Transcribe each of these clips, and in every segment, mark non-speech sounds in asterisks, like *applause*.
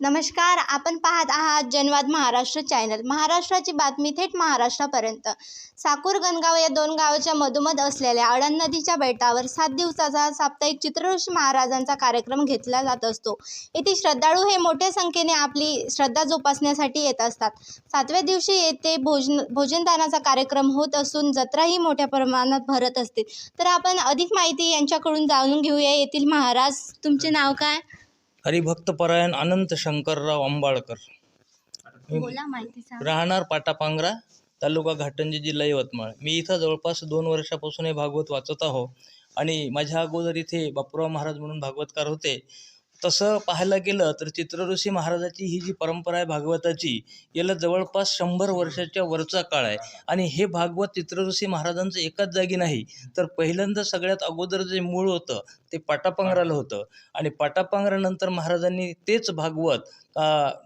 नमस्कार आपण पाहत आहात जनवाद महाराष्ट्र चॅनल. महाराष्ट्राची बातमी थेट महाराष्ट्रापर्यंत. साकूर गणगाव या दोन गावाच्या मधोमध असलेल्या अडण नदीच्या बेटावर सात दिवसाचा साप्ताहिक चित्रऋषी महाराजांचा कार्यक्रम घेतला जात असतो. येथे श्रद्धाळू हे मोठ्या संख्येने आपली श्रद्धा जोपासण्यासाठी येत असतात. सातव्या दिवशी येथे भोजन भोजनदानाचा कार्यक्रम होत असून जत्राही मोठ्या प्रमाणात भरत असते तर आपण अधिक माहिती यांच्याकडून जाणून घेऊया. येथील महाराज तुमचे नाव काय? हरिभक्तपरायण अनंत शंकरराव अंबाळकर. बोला माहिती सांगा. राहणार पाटापांगरा तालुका घाटंजी जिल्हा यवतमाळ मी इथं जवळपास दोन वर्षापासून हे भागवत वाचत आहो आणि माझ्या अगोदर इथे बापूराव महाराज म्हणून भागवतकार होते. तसं पाहायला गेलं तर चित्रऋषी महाराजाची ही जी परंपरा आहे भागवताची याला जवळपास शंभर वर्षाच्या वरचा काळ आहे. आणि हे भागवत चित्रऋषी महाराजांचं एकाच जागी नाही तर पहिल्यांदा सगळ्यात अगोदर जे मूळ होतं ते पाटापांगराला होतं. आणि पाटापांगरानंतर महाराजांनी तेच भागवत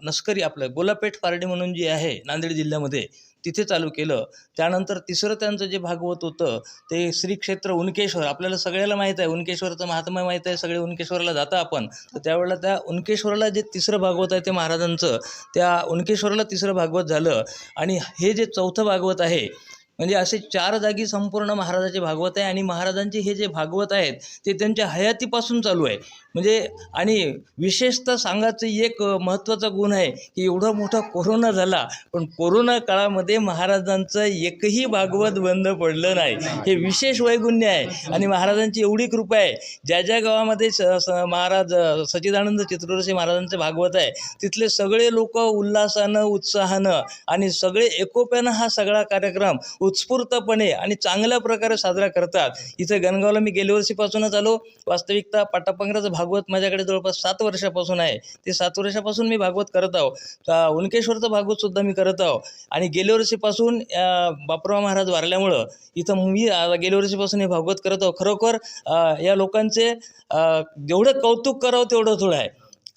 नस्करी आपलं गोलापेठ पारडी म्हणून जी आहे नांदेड जिल्ह्यामध्ये तिथे चालू केलं. त्यानंतर तिसरं त्यांचं जे भागवत होतं ते श्री क्षेत्र उनकेश्वर आपल्याला सगळ्याला माहीत आहे उनकेश्वरचं महात्म्य माहीत आहे सगळे उनकेश्वरला जाता आपण. तर त्यावेळेला त्या उनकेश्वरला जे तिसरं भागवत आहे ते महाराजांचं त्या उनकेश्वरला तिसरं भागवत झालं. आणि हे जे चौथं भागवत आहे म्हणजे असे चार जागी संपूर्ण महाराजाचे भागवत आहे आणि महाराजांचे हे जे भागवत आहेत ते त्यांच्या हयातीपासून चालू आहे. म्हणजे आणि विशेषतः सांगायचं एक महत्त्वाचा गुण आहे की एवढा मोठा कोरोना झाला पण कोरोना काळामध्ये महाराजांचं एकही भागवत बंद पडलं नाही. हे विशेष वैगुण्य आहे. आणि महाराजांची एवढी कृपा आहे. ज्या ज्या गावामध्ये स महाराज सचिदानंद सच्चिदानंद चित्रऋषी महाराजांचे भागवत आहे तिथले सगळे लोक उल्हासानं उत्साहानं आणि सगळे एकोप्यानं हा सगळा कार्यक्रम उत्स्फूर्तपणे आणि चांगल्या प्रकारे साजरा करतात. इथं गणगावला मी गेल्या वर्षीपासूनच आलो. वास्तविकता पाटापंगराचं भागवत माझ्याकडे जवळपास सात वर्षापासून आहे. ते सात वर्षापासून मी भागवत करत आहो. उनकेश्वरचं भागवतसुद्धा मी करत आहो. आणि गेल्या वर्षीपासून बापूराव महाराज वारल्यामुळं इथं मी गेल्या वर्षीपासून हे भागवत करत आहो. खरोखर या लोकांचे जेवढं कौतुक करावं तेवढं थोडं आहे.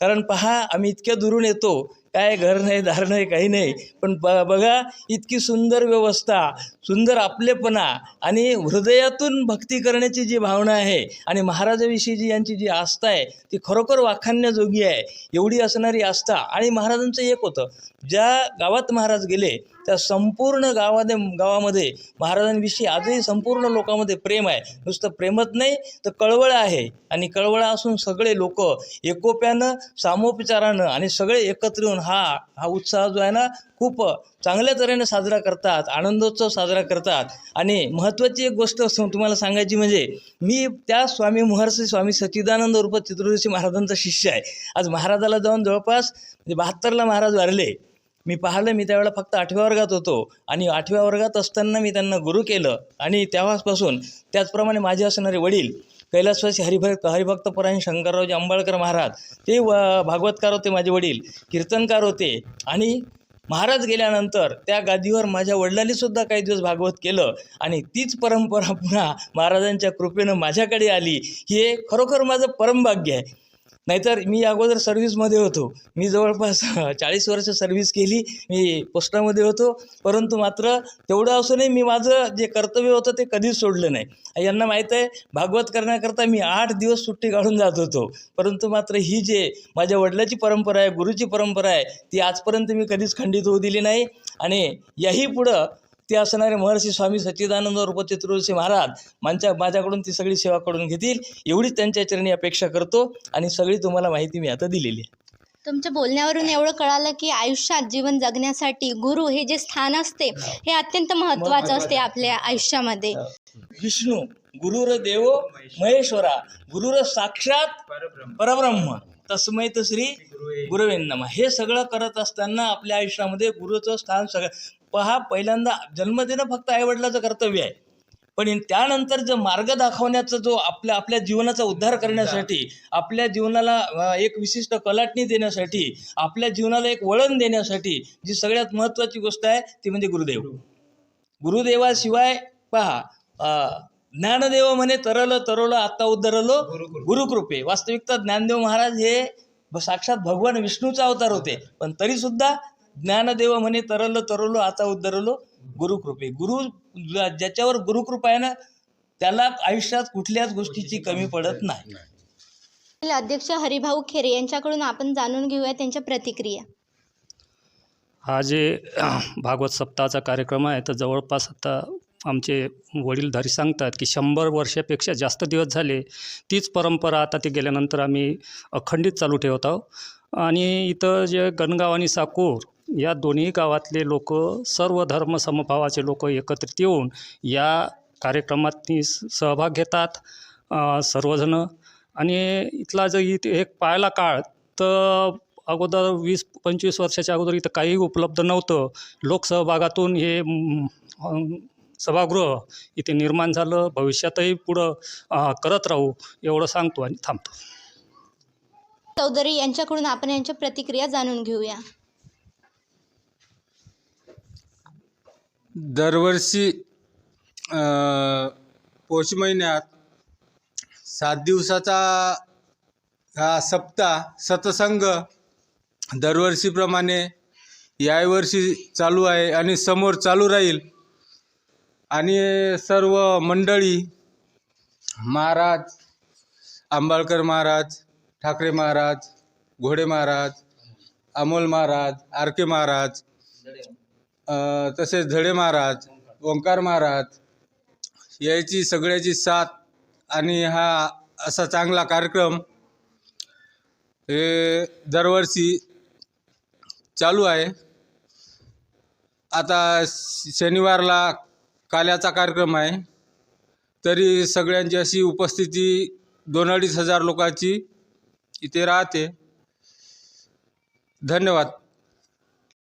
कारण पहा आम्ही इतक्या दुरून येतो. काय घर नाही दार नाही काही नाही. पण ब बघा इतकी सुंदर व्यवस्था सुंदर आपलेपणा आणि हृदयातून भक्ती करण्याची जी भावना आहे आणि महाराजाविषयी जी यांची जी आस्था आहे ती खरोखर वाखाणण्याजोगी आहे. एवढी असणारी आस्था आणि महाराजांचं एक होतं. ज्या गावात महाराज गेले त्या संपूर्ण गावामध्ये गावामध्ये महाराजांविषयी आजही संपूर्ण लोकांमध्ये प्रेम आहे. नुसतं प्रेमच नाही तर कळवळ आहे. आणि कळवळ असून सगळे लोक एकोप्यानं सामोपचारानं आणि सगळे एकत्र येऊन हा हा उत्साह जो आहे ना खूप चांगल्या तऱ्हेने साजरा करतात आनंदोत्सव साजरा करतात. आणि महत्त्वाची एक गोष्ट तुम्हाला सांगायची म्हणजे मी त्या स्वामी महर्षी स्वामी सच्चिदानंद रूप चित्रऋषी महाराजांचा शिष्य आहे. आज महाराजाला जाऊन जवळपास म्हणजे बहात्तरला महाराज वारले. मी पाहिलं मी त्यावेळेला फक्त आठव्या वर्गात होतो. आणि आठव्या वर्गात असताना मी त्यांना गुरु केलं. आणि तेव्हापासून त्याचप्रमाणे माझे असणारे वडील कैलासवासी हरिभक्त हरिभक्तपरायण शंकररावजी आंबाळकर महाराज ते व भागवतकार होते माझे वडील कीर्तनकार होते. आणि महाराज गेल्यानंतर त्या गादीवर माझ्या वडिलांनी सुद्धा काही दिवस भागवत केलं आणि तीच परंपरा पुन्हा महाराजांच्या कृपेनं माझ्याकडे आली. हे खरोखर माझं परमभाग्य आहे. नाहीतर मी अगोदर सर्व्हिसमध्ये होतो. मी जवळपास *laughs* चाळीस वर्ष सर्व्हिस केली. मी पोस्टामध्ये होतो. परंतु मात्र तेवढं असूनही मी माझं जे कर्तव्य होतं ते कधीच सोडलं नाही. यांना माहीत आहे भागवत करण्याकरता मी आठ दिवस सुट्टी काढून जात होतो. परंतु मात्र ही जे माझ्या वडिलाची परंपरा आहे गुरुची परंपरा आहे ती आजपर्यंत मी कधीच खंडित होऊ दिली नाही. आणि याही पुढं ते असणारे महर्षी स्वामी सच्चिदानंद रूप चित्रऋषी महाराज माझ्या माझ्याकडून ती सगळी सेवा करून घेतील. एवढीच त्यांच्या चरणी अपेक्षा करतो आणि सगळी तुम्हाला माहिती मी आता दिलेली आहे. तुमच्या बोलण्यावरून एवढं कळालं की आयुष्यात जीवन जगण्यासाठी गुरु हे जे स्थान असते हे अत्यंत महत्त्वाचं असते आपल्या आयुष्यामध्ये. विष्णू गुरुर देव महेश्वरा गुरुर साक्षात परब्रह्म. तस्मै तर श्री गुरुवे नमः. हे सगळं करत असताना आपल्या आयुष्यामध्ये गुरुचं स्थान सगळं पहा पहिल्यांदा जन्म देणं फक्त आईवडिलाचं कर्तव्य आहे. पण त्यानंतर जो मार्ग दाखवण्याचा जो आपल्या आपल्या जीवनाचा उद्धार करण्यासाठी आपल्या जीवनाला एक विशिष्ट कलाटणी देण्यासाठी आपल्या जीवनाला एक वळण देण्यासाठी जी सगळ्यात महत्त्वाची गोष्ट आहे ती म्हणजे गुरुदेव. गुरुदेवाशिवाय पहा ज्ञानदेव म्हणे तरलं तरवलं आत्ता उद्धरलो गुरुकृपे. वास्तविकता ज्ञानदेव महाराज हे साक्षात भगवान विष्णूचा अवतार होते. पण तरीसुद्धा ज्ञानदेव म्हणे तरलं तरवलो आता उद्धरलो गुरुकृपे. गुरु ज्या- ज्याच्यावर गुरुकृपा आहे ना त्याला आयुष्यात कुठल्याच गोष्टीची कमी पडत नाही. अध्यक्ष हरिभाऊ खेरे यांच्याकडून आपण जाणून घेऊया त्यांच्या प्रतिक्रिया. हा जे भागवत सप्ताहाचा कार्यक्रम आहे तर जवळपास आता आमचे वडीलधारी सांगतात की शंभर वर्षापेक्षा जास्त दिवस झाले तीच परंपरा आता ते गेल्यानंतर आम्ही अखंडित चालू ठेवत आहोत. आणि इथं जे गणगाव आणि साकूर या दोन्ही गावातले लोक सर्व धर्म समभावाचे लोक एकत्रित येऊन या कार्यक्रमात सहभाग घेतात सर्वजणं. आणि इथला जर इथे एक पाहायला काळ तर अगोदर वीस पंचवीस वर्षाच्या अगोदर इथं काही उपलब्ध नव्हतं. लोकसहभागातून हे सभागृह इथे निर्माण झालं. भविष्यातही पुढं करत राहू एवढं सांगतो आणि थांबतो. चौधरी यांच्याकडून आपण यांच्या प्रतिक्रिया जाणून घेऊया. दरवर्षी पौष महिन्यात सात दिवसाचा हा सप्ताह सतसंग दरवर्षीप्रमाणे यावर्षी चालू आहे आणि समोर चालू राहील. आणि सर्व मंडळी महाराज आंबाळकर महाराज ठाकरे महाराज घोडे महाराज अमोल महाराज आर के महाराज तसेच धडे महाराज ओंकार महाराज याची सगळ्याची साथ आणि हा असा चांगला कार्यक्रम हे दरवर्षी चालू आहे. आता श- शनिवारला काल्याचा कार्यक्रम आहे. तरी सगळ्यांची अशी उपस्थिती दोन अडीच हजार लोकांची इथे राहते. धन्यवाद.